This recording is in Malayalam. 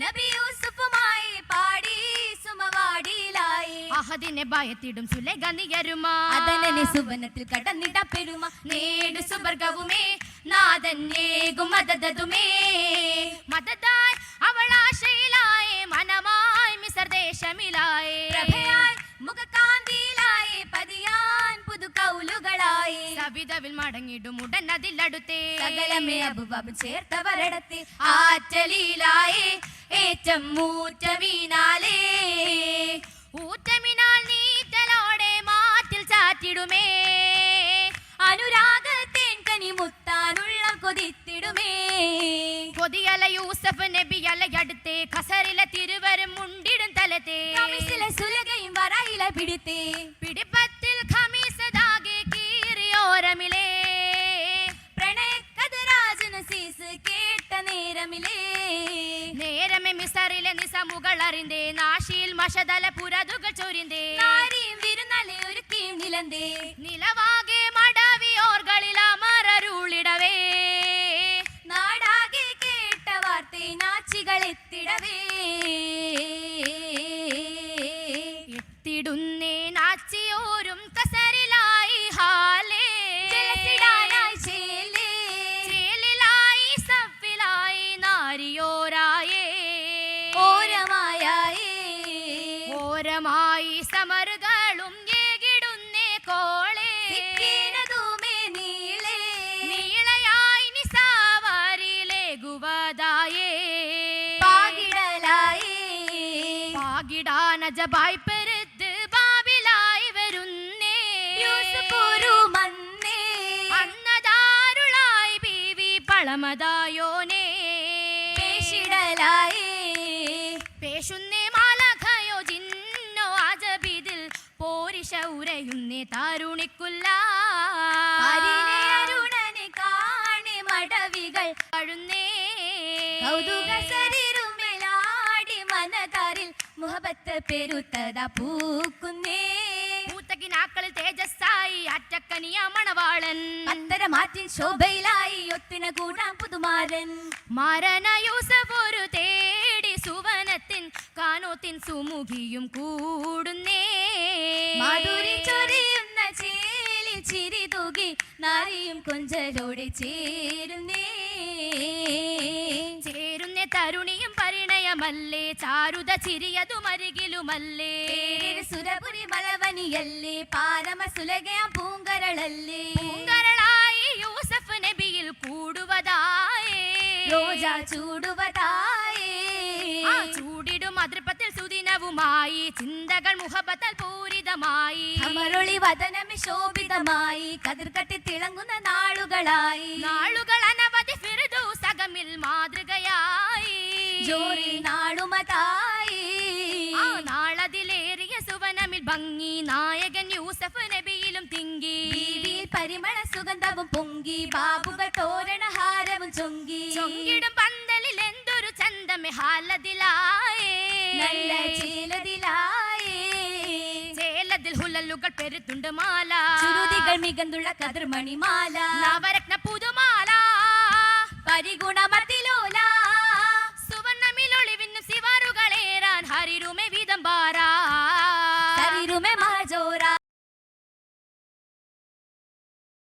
നബി യൂസുഫുമായി പാടി സുമവാടിയിലായി. അഹദിനെ ഭയത്തിടും സുലേഖ നിയരുമാ. അതനനെ സുവനത്തിൽ കടന്നിട പെരുമ നേടു സുവർഗവുമേ മദതായി അവൾ ആശയിലായി മനമായി മിസർ ദേശമിലായി. പ്രഭയായി മുഖകാന്തിയിലായി പതിയാൻ പുതു കൗലുകളായി. സവിതവിൽ മടങ്ങിടും ഉടൻ അതിലടുത്തേ. സകലമേ അബുബാബ് ചേർത്തവരടത്തെ ഏറ്റം മൂറ്റമീനാലേ ഊറ്റമിനാൽ നീറ്റലോടെ മാറ്റിൽ ചാറ്റിടുമേ. അനുരാഗത്തേൻ കനി മുത്താനുള്ള കൊതിത്തിടുമേ. കൊതിയല യൂസഫ് നബിയല അടുത്തേ കസറിലെ തിരുവരും മുണ്ടിടും തലത്തെ. സുലകയും വറയില പിടിത്തേ. പിടിപ്പത്തിൽ ഖമീസതാകെ കീറിയോരമിലേ പ്രണയക്കഥരാജന സീസ് കേട്ട നേരമിലേ. നേരമെ മിസറിലെ നിസമുകൾ അറിന്തേ നാശിയിൽ മഷതല പുരതുകൾ ചൊരിന്തേ. നാരിയും വിരുന്നലെ ഒരുക്കിയും നിലന്തേ. നിലവാകെ മടവിയോർകളിൽ അമരരുളിടവേ. നാടാകെ കേട്ട വാർത്തേ നാച്ചികൾ എത്തിടവേ. എത്തിടുന്നേ നാച്ചിയോരും കസരിലായി ഹാലേ. ചേലിലായി സഫിലായി നാരിയോരായേ പാകിടാനജബായി പെരുത്ത് ബാബിലായി വരുന്നേ. യൂസുഫൊരു മന്നേ. അന്നദാരുളായി ബീവി പളമതായോനേ. പേശിടലായേ. പേശുന്നേ മാലഖയോ ജിന്നോ അജബിതിൽ പോരിശ ഉരയുന്നേ താരുണിക്കുല്ല. പരിനെ അരുണനെ കാണി മടവികൾ അഴുന്നേ കൗതുക മുഹബത്ത് പെരുത്തത പൂക്കുന്നേ. പൂത്തകിനാക്കളിൽ തേജസ്സായി അറ്റക്കനിയ മണവാളൻ അത്തര മാറ്റിൻ ശോഭയിലായി ഒത്തിന കൂടാൻ പുതുമാരൻ. മരണ യൂസഫ് ഒരു തേടി സുവനത്തിൻ കാനോത്തിൻ സുമുഖിയും കൂടുന്നേ. മാധുരി ചൊരിയുന്ന ചേലിൽ ചിരി തൂകി നാരിയും കൊഞ്ചലോടെ ചേരുന്നേ. ചേരുന്നേ തരുണിയും ചാരുത ചിരിയതു അരികിലുമല്ലേ പേരിൽ സുരപുരി മലവനിയല്ലേ? പാരമ സുലകയാം പൂങ്കരളല്ലേ? പൂങ്കരളായി യൂസഫ് നബിയിൽ കൂടുവതായേ. രോജ ചൂടുവതായേ. ആ ചൂടിടും അതൃപ്പത്തിൽ സുദിനവുമായി. ചിന്തകൾ മുഹബത്തൽ പൂരിതമായി. അമരൊളി വതനമി ശോഭിതമായി. കതിർ കട്ടി തിളങ്ങുന്ന നാളുകളായി. നാളുകൾ അനവധി ഫിറുദു സഗമിൽ ജോറിൽ നാളുമതായി നാളതിലേറിയ സുവനമിൽ ഭംഗി. നായകൻ യൂസഫ് നബിയിലും തിങ്കി. പരിമള സുഗന്ധവും പൊങ്കി. ബാബുകൾ തോരണഹാരവും ചൊങ്കി. ചൊങ്കിടും പന്തലിൽ എന്തൊരു ചന്തമെ ഹാലതിലായേ. നല്ല ചീലതിലായി. ചേലതിൽ ഹുലലുകൾ പെരുത്തുണ്ട് മാല. ചുരുതികൾ മികന്തുള്ള കതിർമണിമാല. നവരത്ന